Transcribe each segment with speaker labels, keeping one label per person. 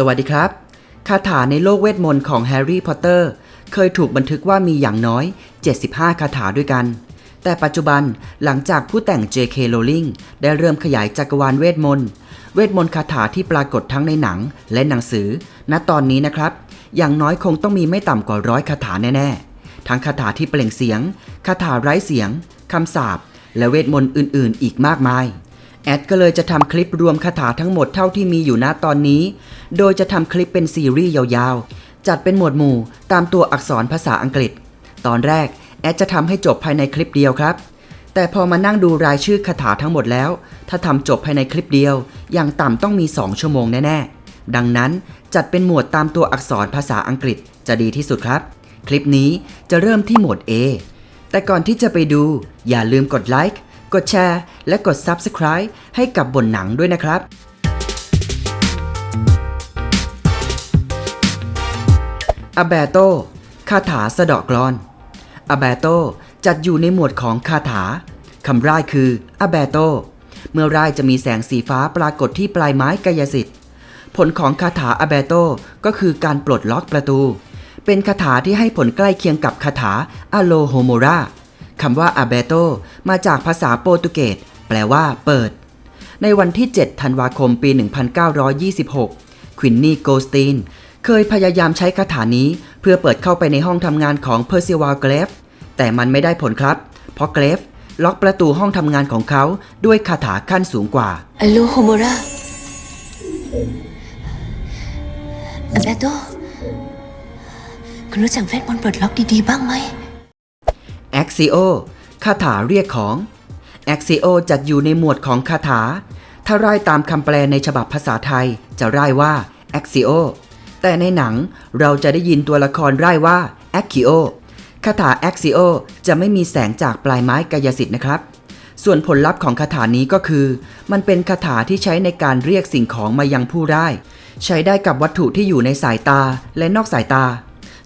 Speaker 1: สวัสดีครับ คาถาในโลกเวทมนต์ของแฮร์รี่พอตเตอร์ เคยถูกบันทึกว่ามีอย่างน้อย 75 คาถาด้วยกัน แต่ปัจจุบันหลังจากผู้แต่ง J.K. Rowling ได้เริ่มขยายจักรวาลเวทมนต์ เวทมนต์คาถาที่ปรากฏทั้งในหนังและหนังสือ ณตอนนี้นะครับ อย่างน้อยคงต้องมีไม่ต่ำกว่าร้อยคาถาแน่ๆ ทั้งคาถาที่เปล่งเสียง คาถาไร้เสียงคำสาปและเวทมนต์อื่นๆ อีกมากมาย แอดก็เลยจะทำคลิปรวมคาถาทั้งหมดเท่าที่มีอยู่ณตอนนี้ โดยจะทำคลิปเป็นซีรีส์ยาวๆ จัดเป็นหมวดหมู่ตามตัวอักษรภาษาอังกฤษ ตอนแรกแอดจะทำให้จบภายในคลิปเดียวครับ แต่พอมานั่งดูรายชื่อคาถาทั้งหมดแล้ว ถ้าทำจบภายในคลิปเดียว อย่างต่ำต้องมี 2 ชั่วโมงแน่ๆ ดังนั้นจัดเป็นหมวดตามตัวอักษรภาษาอังกฤษจะดีที่สุดครับ คลิปนี้จะเริ่มที่หมวด A แต่ก่อนที่จะไปดูอย่าลืมกดไลค์ กดแชร์ และกด Subscribe ให้กับบนหนังด้วยนะครับอแบโตคาถาสะเดาะกลอนอแบโตจัดอยู่ในหมวดของคาถาคำร่ายคืออแบโตเมื่อร่ายจะมีแสงสีฟ้าปรากฏที่ปลายไม้กายสิทธิ์ ผลของคาถาอแบโตก็คือการปลดล็อกประตู เป็นคาถาที่ให้ผลใกล้เคียงกับคาถาอโลโฮโมรา คำว่าอแบโตมาจากภาษาโปรตุเกสแปลว่า เปิด ในวันที่ 7 ธันวาคมปี 1926 ควินนี่โกสตีน เคยพยายามใช้คาถานี้ เพื่อเปิดเข้าไปในห้องทำงานของเพอร์ซิวาลเกรฟ แต่มันไม่ได้ผลครับ เพราะเกรฟล็อกประตูห้องทำงานของเขาด้วยคาถาขั้นสูงกว่า
Speaker 2: อโลโฮโมราอเบโตคุณรู้จักเวทมนต์ปลดล็อกดีๆ บ้างไหม
Speaker 1: a x i o คาถาเรียกของ a x i o จัดอยู่ในหมวดของคาถา ถ้าร่ายตามคำแปลในฉบับภาษาไทยจะร่ายว่า a x i o แต่ในหนังเราจะได้ยินตัวละครร่ายว่า a c i o คาถา a x i o จะไม่มีแสงจากปลายไม้กายสิทธิ์นะครับ ส่วนผลลัพธ์ของคาถานี้ก็คือ มันเป็นคาถาที่ใช้ในการเรียกสิ่งของมายังผู้ร่าย ใช้ได้กับวัตถุที่อยู่ในสายตาและนอกสายตา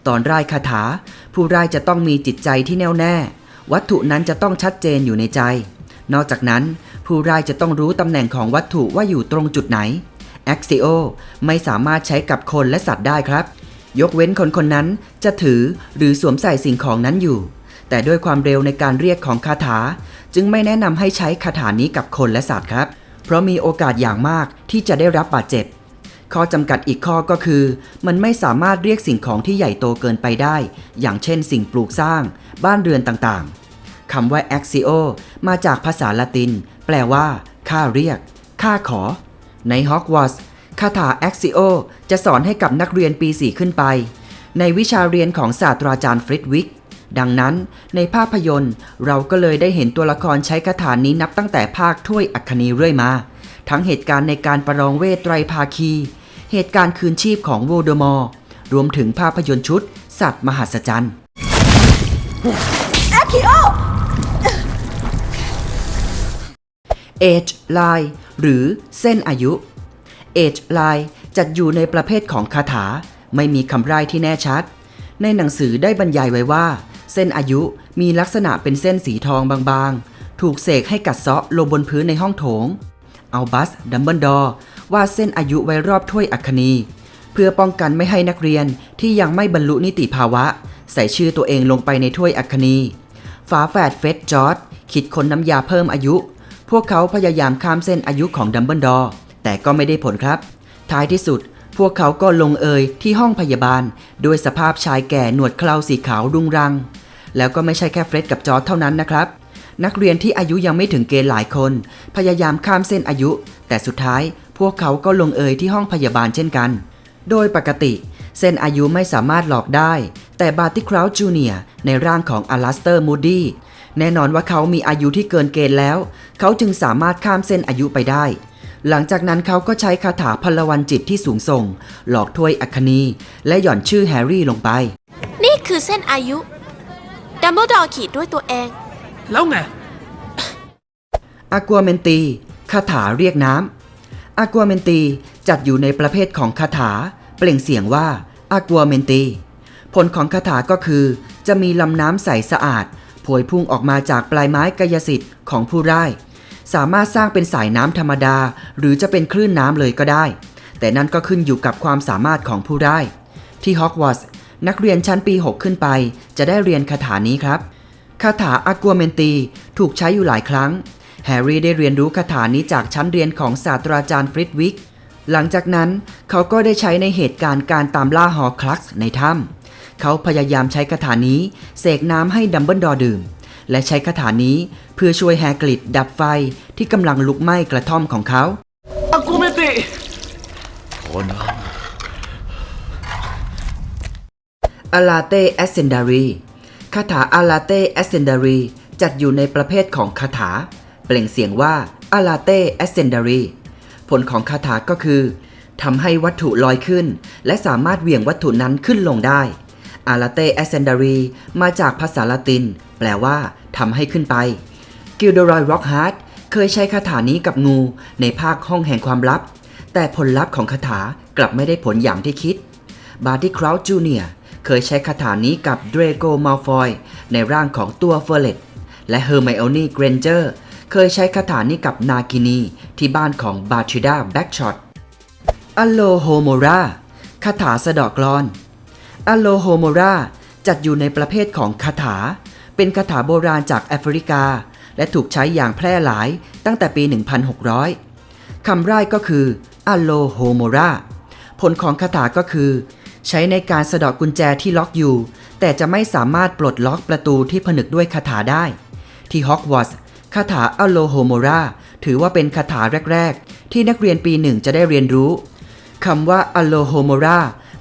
Speaker 1: ตอนร่ายคาถา ผู้ร่ายจะต้องมีจิตใจที่แน่วแน่ วัตถุนั้นจะต้องชัดเจนอยู่ในใจ นอกจากนั้น ผู้ร่ายจะต้องรู้ตำแหน่งของวัตถุว่าอยู่ตรงจุดไหน a x i o ไม่สามารถใช้กับคนและสัตว์ได้ครับ ยกเว้นคนคนนั้นจะถือหรือสวมใส่สิ่งของนั้นอยู่ แต่ด้วยความเร็วในการเรียกของคาถา จึงไม่แนะนำให้ใช้คาถานี้กับคนและสัตว์ครับ เพราะมีโอกาสอย่างมากที่จะได้รับบาดเจ็บ ข้อจำกัดอีกข้อก็คือ มันไม่สามารถเรียกสิ่งของที่ใหญ่โตเกินไปได้ อย่างเช่นสิ่งปลูกสร้าง บ้านเรือนต่างๆคำว่า axio มาจากภาษาละติน แปลว่าข้าเรียกข้าขอ ในฮอกวอตส์คาถา axio จะสอนให้กับนักเรียนปี 4 ขึ้นไป ในวิชาเรียนของศาสตราจารย์ฟริดวิกดังนั้นในภาพยนตร์เราก็เลยได้เห็นตัวละครใช้คาถานี้นับตั้งแต่ภาคถ้วยอัคนีเรื่อยมา ทั้งเหตุการณ์ในการประลองเวทไตรภาคี เหตุการณ์คืนชีพของโวลเดอมอร์รวมถึงภาพยนตร์ชุด สัตว์มหัศจรรย์ Age Line หรือเส้นอายุ Age Line จัดอยู่ในประเภทของคาถา ไม่มีคำร่ายที่แน่ชัด ในหนังสือได้บรรยายไว้ว่า เส้นอายุมีลักษณะเป็นเส้นสีทองบางๆ ถูกเสกให้กัดเซาะลงบนพื้นในห้องโถง เอาบัสดัมเบิลดอร์ วาดเส้นอายุไว้รอบถ้วยอัคนีเพื่อป้องกันไม่ให้นักเรียนที่ยังไม่บรรลุนิติภาวะ ใส่ชื่อตัวเองลงไปในถ้วยอัคนีฝาแฝดเฟดจอร์ดคิดค้นน้ำยาเพิ่มอายุ พวกเขาพยายามข้ามเส้นอายุของดัมเบิลดอร์แต่ก็ไม่ได้ผลครับ ท้ายที่สุด พวกเขาก็ลงเอยที่ห้องพยาบาล ด้วยสภาพชายแก่หนวดเคราสีขาวรุงรัง แล้วก็ไม่ใช่แค่เฟร็ดกับจอร์ดเท่านั้นนะครับ นักเรียนที่อายุยังไม่ถึงเกณฑ์หลายคน พยายามข้ามเส้นอายุ แต่สุดท้าย วกเขาก็ลงเอยที่ห้องพยาบาลเช่นกัน โดยปกติ เส้นอายุไม่สามารถหลอกได้ แต่บาร์ติคราวจูเนียในร่างของอลาสเตอร์มูดี้แน่นอนว่าเขามีอายุที่เกินเกณฑ์แล้ว เขาจึงสามารถข้ามเส้นอายุไปได้ หลังจากนั้นเขาก็ใช้คาถาพลวันจิตที่สูงส่ง หลอกถ้วยอัคนีและหย่อนชื่อแฮร์รี่ลงไป
Speaker 3: นี่คือเส้นอายุดัมเบิลดอร์ขีดด้วยตัวเอง
Speaker 4: แล้วไง
Speaker 1: อากัวเมนตีคาถาเรียกน้ำ อากัวเมนตีจัดอยู่ในประเภทของคาถา เปล่งเสียงว่าอากัวเมนตี ผลของคาถาก็คือ จะมีลำน้ำใสสะอาดพวยพุ่งออกมาจากปลายไม้กายสิทธิ์ของผู้ร่ายสามารถสร้างเป็นสายน้ำธรรมดา หรือจะเป็นคลื่นน้ำเลยก็ได้ แต่นั่นก็ขึ้นอยู่กับความสามารถของผู้ได้ ที่ฮอกวอตส์นักเรียนชั้นปี 6 ขึ้นไป จะได้เรียนคาถานี้ครับ คาถาอากัวเมนตีถูกใช้อยู่หลายครั้ง แฮร์รี่ได้เรียนรู้คาถานี้จากชั้นเรียนของศาสตราจารย์ฟริดวิก หลังจากนั้นเขาก็ได้ใช้ในเหตุการณ์การตามล่าฮอร์คลักซ์ในถ้ำเขาพยายามใช้คาถานี้เสกน้ำให้ดัมเบิลดอร์ดื่ม และใช้คาถานี้เพื่อช่วยแฮกริดดับไฟที่กำลังลุกไหม้กระท่อมของเขา
Speaker 4: อากูเมติ
Speaker 5: ขอน้
Speaker 1: อาลาเตแอสเซนดารีคาถาอาลาเตแอสเซนดารีจัดอยู่ในประเภทของคาถาเป ล่งเสียงว่าอาลาเตแอสเซนดารีผลของคาถาก็คือทำให้วัตถุลอยขึ้น และสามารถเหวี่ยงวัตถุนั้นขึ้นลงได้อาลาเตแอสเซนดารีมาจากภาษาละติน แปลว่าทำให้ขึ้นไปกิลเดรอยร็อกฮาร์ดเคยใช้คาถานี้กับงูในภาคห้องแห่งความลับ แต่ผลลัพธ์ของคาถากลับไม่ได้ผลอย่างที่คิด บาร์ตี้คราวจูเนียเคยใช้คาถานี้กับเดรโกมาฟอยในร่างของตัวเฟอร์เรตและเฮอร์ไมโอนี่เกรนเจอร์ เคยใช้คาถานี้กับนากินีที่บ้านของบาทริดาแบ็กช็อตอโลโฮโมราคาถาสะดอกกลอนอโลโฮโมราจัดอยู่ในประเภทของคาถา เป็นคาถาโบราณจากแอฟริกา และถูกใช้อย่างแพร่หลายตั้งแต่ปี 1600 คำร่ายก็คืออโลโฮโมราผลของคาถาก็คือ ใช้ในการสะดอกกุญแจที่ล็อกอยู่ แต่จะไม่สามารถปลดล็อกประตูที่ผนึกด้วยคาถาได้ ที่ฮอกวอตส์ คาถาอโลโฮโมราถือว่าเป็นคาถาแรก ๆ ที่นักเรียนปีหนึ่งจะได้เรียนรู้คำว่าอโลโฮโมรา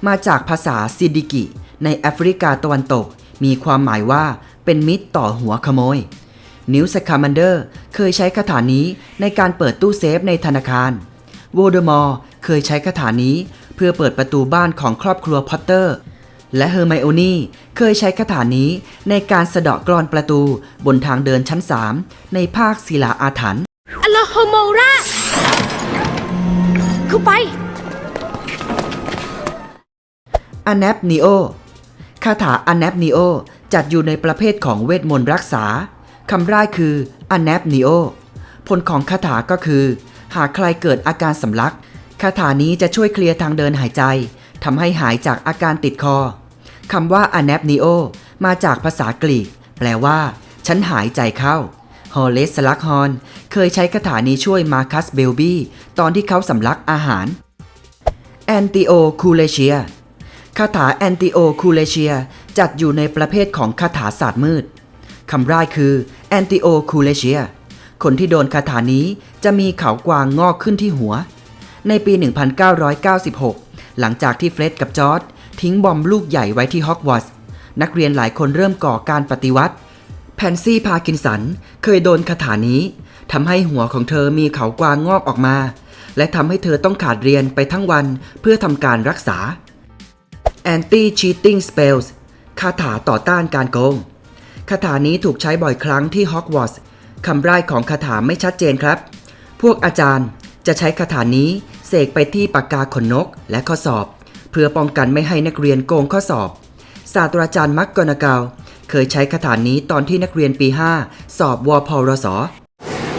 Speaker 1: มาจากภาษาซิดิกิ ในแอฟริกาตะวันตก มีความหมายว่าเป็นมิตรต่อหัวขโมย นิวสคามันเดอร์เคยใช้คาถานี้ในการเปิดตู้เซฟในธนาคารโวเดมอร์เคยใช้คาถานี้เพื่อเปิดประตูบ้านของครอบครัวพอตเตอร์ และเฮอร์ไมโอนี่ เคยใช้คาถานี้ในการสะเดาะกรอนประตูบนทางเดินชั้น 3 ในภาคศิลาอาถรรพ์
Speaker 3: อลาโฮโมราเข้าไป
Speaker 1: อ n น p นิโอคาถาอ n น p นิโอจัดอยู่ในประเภทของเวทมนต์รักษาคำร่ายคืออ n น p นิโอผลของคาถาก็คือ หากใครเกิดอาการสำลักคาถานี้จะช่วยเคลียร์ทางเดินหายใจทำให้หายจากอาการติดคอ คำว่าอ n น p นิโอมาจากภาษากรีก แปลว่า ฉันหายใจเข้า ฮอลเลสลักฮอน เคยใช้คาถานี้ช่วยมาคัสเบลบี้ ตอนที่เขาสำลักอาหาร แอนติโอคูเลเชียคาถาแอนติโอคูเลเชียจัดอยู่ในประเภทของคาถาศาสตร์มืด คำร่ายคือแอนติโอคูเลเชียคนที่โดนคาถานี้จะมีเขากวางงอกขึ้นที่หัว ในปี 1996 หลังจากที่เฟร็ดกับจอร์ด ทิ้งบอมลูกใหญ่ไว้ที่ฮอกวอตส์นักเรียนหลายคนเริ่มก่อการปฏิวัติแพนซี่พากินสันเคยโดนคาถานี้ทำให้หัวของเธอมีเขากวางงอกออกมา และทำให้เธอต้องขาดเรียนไปทั้งวันเพื่อทำการรักษา Anti Cheating Spells คาถาต่อต้านการโกง คาถานี้ถูกใช้บ่อยครั้งที่ฮอกวอตส์คำร่ายของคาถาไม่ชัดเจนครับ พวกอาจารย์จะใช้คาถานี้เสกไปที่ปากกาขนนกและข้อสอบ เพื่อป้องกันไม่ให้นักเรียนโกงข้อสอบ ศาสตราจารย์มักกอนาเกลเคยใช้คาถานี้ตอนที่นักเรียนปี 5 สอบวพรส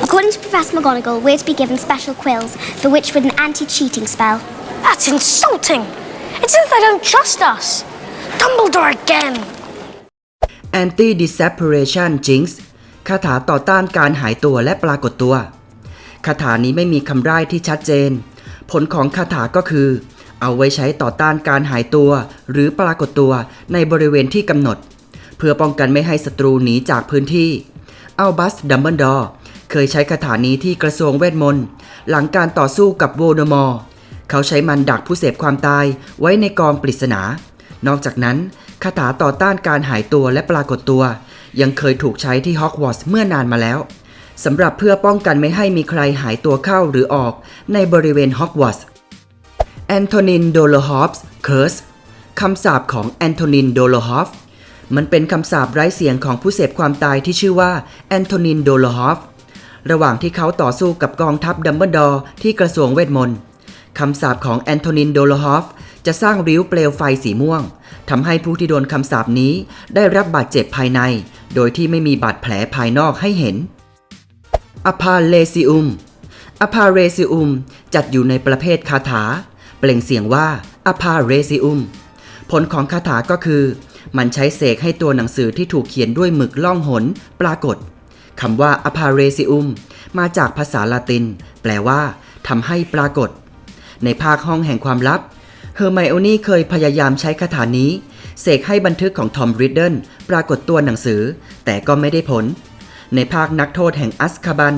Speaker 6: According to Professor McGonagall, we're to be given special quills, the witch with an anti-cheating spell.
Speaker 7: That's insulting! It's as if they don't trust us! Dumbledore again!
Speaker 1: Anti Disappearation Jinx คาถาต่อต้านการหายตัวและปรากฏตัว คาถานี้ไม่มีคำร่ายที่ชัดเจน ผลของคาถาก็คือ เอาไว้ใช้ต่อต้านการหายตัว หรือปรากฏตัวในบริเวณที่กำหนด เพื่อป้องกันไม่ให้ศัตรูหนีจากพื้นที่อัลบัสดัมเบิลดอร์เคยใช้คาถานี้ที่กระทรวงเวทมนต์หลังการต่อสู้กับโวลเดอมอร์เขาใช้มันดักผู้เสพความตายไว้ในกองปริศนา นอกจากนั้นคาถาต่อต้านการหายตัวและปรากฏตัว ยังเคยถูกใช้ที่ฮอกวอตส์เมื่อนานมาแล้วสำหรับเพื่อป้องกันไม่ให้มีใครหายตัวเข้าหรือออกในบริเวณฮอกวอตส์ แอนโทนินโดโลฮอฟส์เคิร์สคำสาปของแอนโทนินโดโลฮอฟมันเป็นคำสาปไร้เสียงของผู้เสพความตายที่ชื่อว่าแอนโทนินโดโลฮอฟระหว่างที่เขาต่อสู้กับกองทัพดัมเบิลดอร์ที่กระทรวงเวทมนต์คำสาปของแอนโทนินโดโลฮอฟจะสร้างริ้วเปลวไฟสีม่วงทำให้ผู้ที่โดนคำสาปนี้ได้รับบาดเจ็บภายใน โดยที่ไม่มีบาดแผลภายนอกให้เห็นอพาเลซิอุมอพาเรซิอุมจัดอยู่ในประเภทคาถา เปล่งเสียงว่า a p a r e s i u m ผลของคาถาก็คือ มันใช้เสกให้ตัวหนังสือที่ถูกเขียนด้วยหมึกล่องหนปรากฏคำว่า a p a r e s i u m มาจากภาษาละติน แปลว่าทำให้ปรากฏ ในภาคห้องแห่งความลับเฮอร์ไมโอนี่เคยพยายามใช้คาถานี้ เสกให้บันทึกของทอมริดเดิลปรากฏตัวหนังสือ แต่ก็ไม่ได้ผล ในภาคนักโทษแห่งอัสคาบัน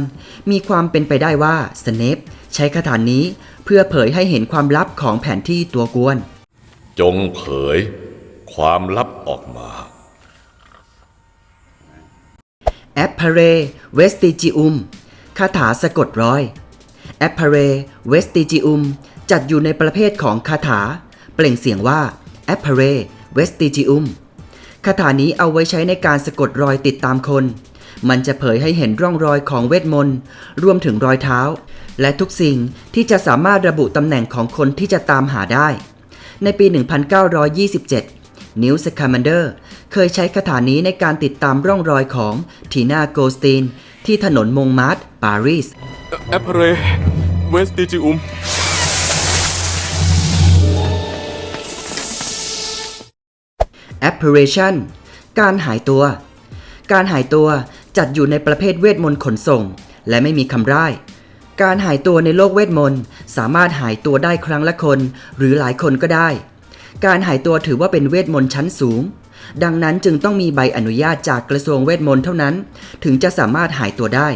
Speaker 1: มีความเป็นไปได้ว่าสเนปใช้คาถานี้ เพื่อเผยให้เห็นความลับของแผนที่ตัวกวน
Speaker 5: จงเผยความลับออกมา
Speaker 1: แอปเพเรเวสติจิอุมคาถาสะกดรอย แอปเพเรเวสติจิอุมจัดอยู่ในประเภทของคาถา เปล่งเสียงว่าแอปเพเรเวสติจิอุมคาถานี้เอาไว้ใช้ในการสะกดรอยติดตามคน มันจะเผยให้เห็นร่องรอยของเวทมนต์ รวมถึงรอยเท้า และทุกสิ่งที่จะสามารถระบุตำแหน่งของคนที่จะตามหาได้ ในปี 1927 นิวส์คามันเดอร์เคยใช้คาถานี้ในการติดตามร่องรอยของทีน่าโกลสตีน ที่ถนนมงมาร์ตปารีส
Speaker 4: แอปเรเวสติจิอุม
Speaker 1: apparition การหายตัว การหายตัวจัดอยู่ในประเภทเวทมนต์ขนส่ง และไม่มีคำร่าย การหายตัวในโลกเวทมนต์สามารถหายตัวได้ครั้งละคน หรือหลายคนก็ได้ การหายตัวถือว่าเป็นเวทมนต์ชั้นสูง ดังนั้นจึงต้องมีใบอนุญาตจากกระทรวงเวทมนต์เท่านั้น ถึงจะสามารถหายตัวได้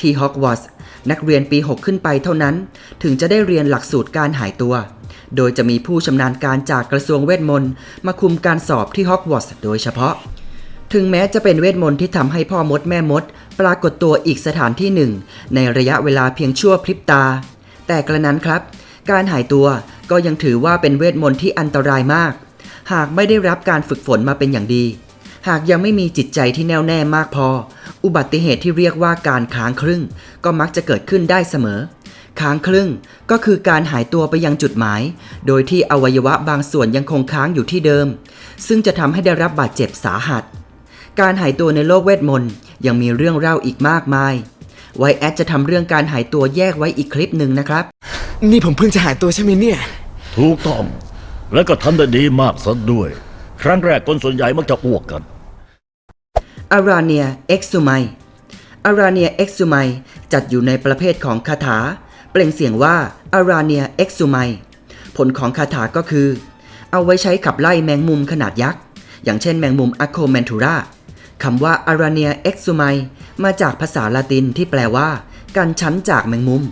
Speaker 1: ที่ฮอกวอตส์นักเรียนปี 6 ขึ้นไปเท่านั้น ถึงจะได้เรียนหลักสูตรการหายตัว โดยจะมีผู้ชำนาญการจากกระทรวงเวทมนต์มาคุมการสอบที่ฮอกวอตส์โดยเฉพาะ ถึงแม้จะเป็นเวทมนต์ที่ทำให้พ่อมดแม่มด ปรากฏตัวอีกสถานที่หนึ่ง ในระยะเวลาเพียงชั่วพริบตา แต่กระนั้นครับ การหายตัวก็ยังถือว่าเป็นเวทมนต์ที่อันตรายมาก หากไม่ได้รับการฝึกฝนมาเป็นอย่างดี หากยังไม่มีจิตใจที่แน่วแน่มากพอ อุบัติเหตุที่เรียกว่าการค้างครึ่ง ก็มักจะเกิดขึ้นได้เสมอค้างครึ่งก็คือการหายตัวไปยังจุดหมาย โดยที่อวัยวะบางส่วนยังคงค้างอยู่ที่เดิม ซึ่งจะทำให้ได้รับบาดเจ็บสาหัส การหายตัวในโลกเวทมนต์ยังมีเรื่องเล่าอีกมากมาย ไวแอดจะทำเรื่องการหายตัวแยกไว้อีกคลิปหนึ่งนะครับ
Speaker 8: นี่ผมเพิ่งจะหายตัวใช่ไหมเนี่ย
Speaker 5: ถูกต้อง และก็ทำได้ดีมากซะด้วย ครั้งแรกคนส่วนใหญ่มักจะอ้วกกัน
Speaker 1: อาราเนียเอ็กซูไมอาราเนียเอ็กซูไมจัดอยู่ในประเภทของคาถา เปล่งเสียงว่าอาราเนียเอ็กซูไมผลของคาถาก็คือ เอาไว้ใช้ขับไล่แมงมุมขนาดยักษ์ อย่างเช่นแมงมุมอะโคแมนทูรา คำว่าอาราเนียเอ็กซูไมมาจากภาษาละตินที่แปลว่ากันชั้นจากแมงมุม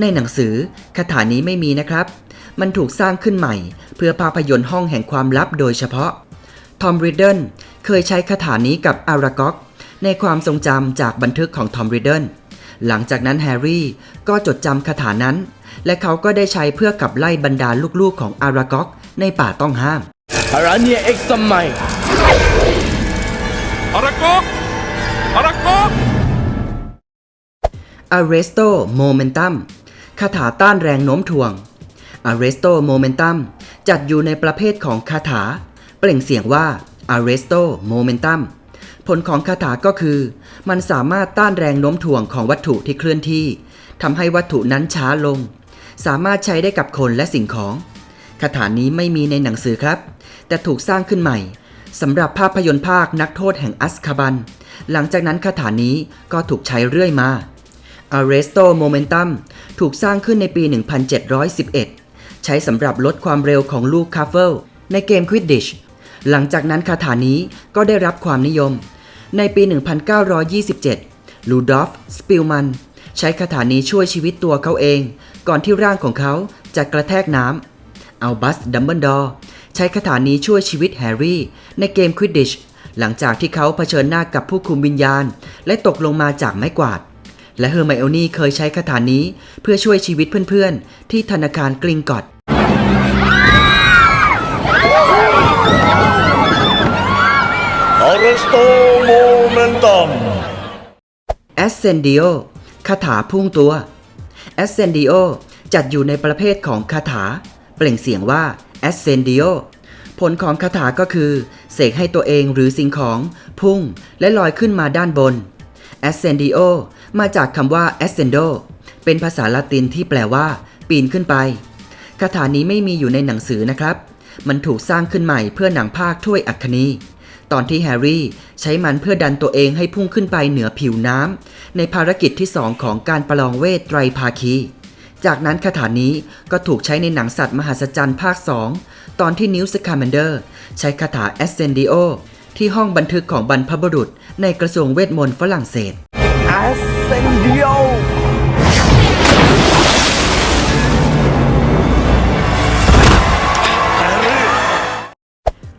Speaker 1: ในหนังสือคาถานี้ไม่มีนะครับ มันถูกสร้างขึ้นใหม่ เพื่อภาพยนตร์ห้องแห่งความลับโดยเฉพาะ ทอมริดเดิลเคยใช้คาถานี้กับอารากอกในความทรงจำจากบันทึกของทอมริดเดิลหลังจากนั้นแฮร์รี่ก็จดจำคาถานั้น และเขาก็ได้ใช้เพื่อขับไล่บรรดาลูกๆของอารากอกในป่าต้องห้าม
Speaker 8: อาราเนียเอ็กซ์สมัย
Speaker 4: อารากอกอารากอก
Speaker 1: Arresto Momentum คาถาต้านแรงโน้มถ่วง Arresto Momentum จัดอยู่ในประเภทของคาถา เปล่งเสียงว่า Arresto Momentum ผลของคาถาก็คือ มันสามารถต้านแรงโน้มถ่วงของวัตถุที่เคลื่อนที่ทำให้วัตถุนั้นช้าลง สามารถใช้ได้กับคนและสิ่งของ คาถานี้ไม่มีในหนังสือครับ แต่ถูกสร้างขึ้นใหม่ สำหรับภาพยนตร์ภาคนักโทษแห่งอัสคาบัน หลังจากนั้นคาถานี้ก็ถูกใช้เรื่อยมา Arresto Momentum ถูกสร้างขึ้นในปี 1711 ใช้สำหรับลดความเร็วของลูกคาเฟลในเกม Quidditch หลังจากนั้นคาถานี้ก็ได้รับความนิยม ในปี 1927 ลูดอฟสปิลมัน ใช้คาถานี้ช่วยชีวิตตัวเขาเอง ก่อนที่ร่างของเขาจะกระแทกน้ำอัลบัสดัมเบิลดอร์ ใช้คาถานี้ช่วยชีวิตแฮร์รี่ ในเกม Quidditch หลังจากที่เขาเผชิญหน้ากับผู้คุมวิญญาณ และตกลงมาจากไม้กวาด และเฮอร์ไมโอนี่เคยใช้คาถานี้เพื่อช่วยชีวิตเพื่อนๆ ที่ธนาคารกลิงกอด
Speaker 5: Arresto Momentum
Speaker 1: Ascendio คาถาพุ่งตัว Ascendio จัดอยู่ในประเภทของคาถา เปล่งเสียงว่า Ascendio ผลของคาถาก็คือ เสกให้ตัวเองหรือสิ่งของ พุ่ง และลอยขึ้นมาด้านบน Ascendio มาจากคำว่า ascendo เป็นภาษาละตินที่แปลว่า ปีนขึ้นไป คาถานี้ไม่มีอยู่ในหนังสือนะครับ มันถูกสร้างขึ้นใหม่เพื่อหนังภาคถ้วยอัคนีตอนที่แฮร์รี่ใช้มันเพื่อดันตัวเองให้พุ่งขึ้นไปเหนือผิวน้ำในภารกิจที่สองของการประลองเวทไตรภาคี จากนั้นคาถานี้ก็ถูกใช้ในหนังสัตว์มหัศจรรย์ภาค 2 ตอนที่นิวส์คา m มนเดอร์ใช้คาถา Ascendio ที่ห้องบันทึกของบรรพบุรุษ ในกระทรวงเวทมนต์ฝรั่งเศส
Speaker 8: Ascendio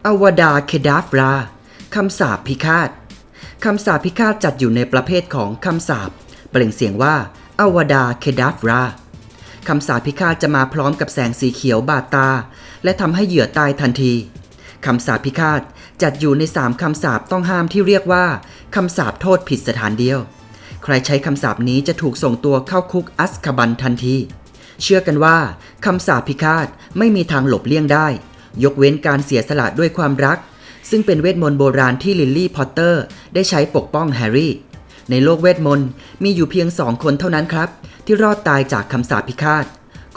Speaker 1: อวดาเคดาฟราคำสาปพิฆาตคำสาปพิฆาตจัดอยู่ในประเภทของคำสาปเปล่งเสียงว่าอวดาเคดาฟรา คำสาปพิฆาตจะมาพร้อมกับแสงสีเขียวบาดตา และทำให้เหยื่อตายทันทีคำสาปพิฆาตจัดอยู่ในสามคำสาปต้องห้ามที่เรียกว่าคำสาปโทษผิดสถานเดียว ใครใช้คำสาปนี้จะถูกส่งตัวเข้าคุกอัสคาบันทันที เชื่อกันว่าคำสาปพิฆาตไม่มีทางหลบเลี่ยงได้ ยกเว้นการเสียสละด้วยความรัก ซึ่งเป็นเวทมนต์โบราณที่ลิลลี่พอตเตอร์ ได้ใช้ปกป้องแฮร์รี่ ในโลกเวทมนต์มีอยู่เพียงสองคนเท่านั้นครับ ที่รอดตายจากคำสาปพิฆาต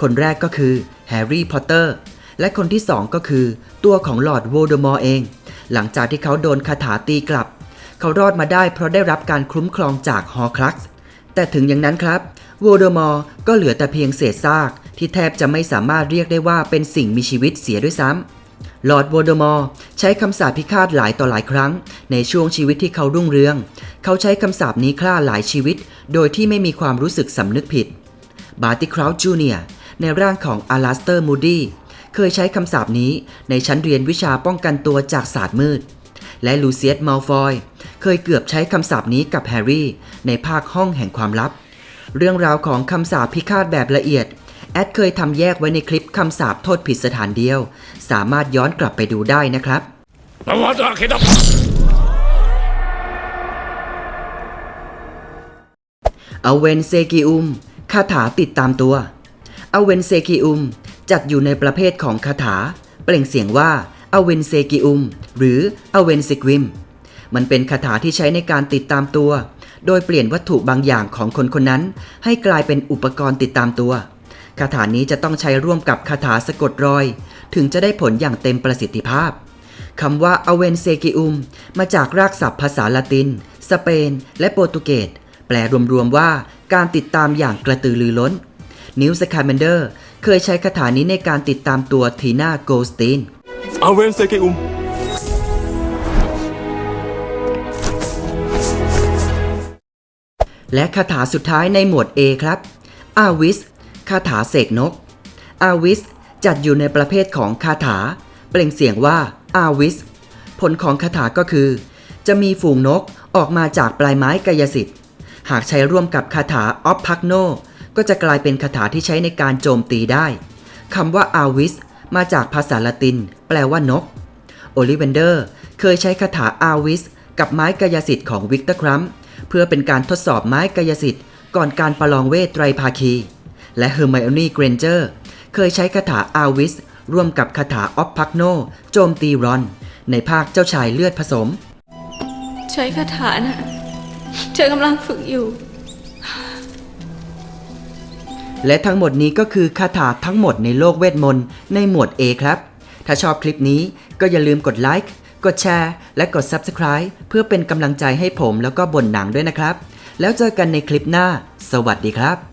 Speaker 1: คนแรกก็คือแฮร์รี่พอตเตอร์ และคนที่สองก็คือ ตัวของลอร์ดโวลเดอมอร์เอง หลังจากที่เขาโดนคาถาตีกลับ เขารอดมาได้เพราะได้รับการคุ้มครองจากฮอร์คลักซ์แต่ถึงอย่างนั้นครับโวลเดอมอร์ก็เหลือแต่เพียงเศษซาก ที่แทบจะไม่สามารถเรียกได้ว่าเป็นสิ่งมีชีวิตเสียด้วยซ้ำ ลอร์ดโวลเดอมอร์ใช้คำสาปพิฆาตหลายต่อหลายครั้ง ในช่วงชีวิตที่เขารุ่งเรือง เขาใช้คำสาปนี้ฆ่าหลายชีวิต โดยที่ไม่มีความรู้สึกสำนึกผิด บาร์ติคราวจูเนียในร่างของอาลาสเตอร์มูดี้เคยใช้คำสาปนี้ในชั้นเรียนวิชาป้องกันตัวจากศาสตร์มืด และลูเซียสมัลฟอยเคยเกือบใช้คำสาปนี้กับแฮร์รี่ ในภาคห้องแห่งความลับ เรื่องราวของคำสาปพิฆาตแบบละเอียด แอดเคยทำแยกไว้ในคลิปคำสาปโทษผิดสถานเดียว สามารถย้อนกลับไปดูได้นะครับ
Speaker 5: อวดาเคดับ
Speaker 1: อเวนเซกิอุมคาถาติดตามตัวอเวนเซกิอุมจัดอยู่ในประเภทของคาถา เปล่งเสียงว่าอเวนเซกิอุมหรืออเวนซิกวิม มันเป็นคาถาที่ใช้ในการติดตามตัว โดยเปลี่ยนวัตถุบางอย่างของคนคนนั้น ให้กลายเป็นอุปกรณ์ติดตามตัว คาถานี้จะต้องใช้ร่วมกับคาถาสะกดรอย ถึงจะได้ผลอย่างเต็มประสิทธิภาพคำว่าอเวนเซกิอุมมาจากรากศัพท์ภาษาละติน สเปน และโปรตุเกส แปลรวมๆว่าการติดตามอย่างกระตือรือร้น นิวส์คา m มนเดอร์เคยใช้คาถานี้ในการติดตามตัวทีน่าโกลสตีน
Speaker 4: อาเวนเซกิอุม
Speaker 1: และคาถาสุดท้ายในหมวด A ครับอาวิส คาถาเสกนก อาวิสจัดอยู่ในประเภทของคาถา เปล่งเสียงว่าอาวิส ผลของคาถาก็คือ จะมีฝูงนกออกมาจากปลายไม้กายสิทธิ์ หากใช้ร่วมกับคาถาออฟพักโนก็จะกลายเป็นคาถาที่ใช้ในการโจมตีได้คำว่าอาวิสมาจากภาษาละติน แปลว่านก โอลิเวนเดอร์เคยใช้คาถาอาวิสกับไม้กายสิทธิ์ของวิกเตอร์ครัมเพื่อเป็นการทดสอบไม้กายสิทธิ์ก่อนการประลองเวทไตรภาคี และเฮอร์ไมโอนีเกรนเจอร์เคยใช้คาถาอาวิสร่วมกับคาถาออฟพักโนโจมตีรอน ในภาคเจ้าชายเลือดผสม
Speaker 9: ใช้คาถานะเธอกำลังฝึกอยู่
Speaker 1: และทั้งหมดนี้ก็คือคาถาทั้งหมดในโลกเวทมนต์ในหมวด A ครับ ถ้าชอบคลิปนี้ก็อย่าลืมกดไลค์กดแชร์และกด Subscribe เพื่อเป็นกำลังใจให้ผมแล้วก็บนหนังด้วยนะครับ แล้วเจอกันในคลิปหน้า สวัสดีครับ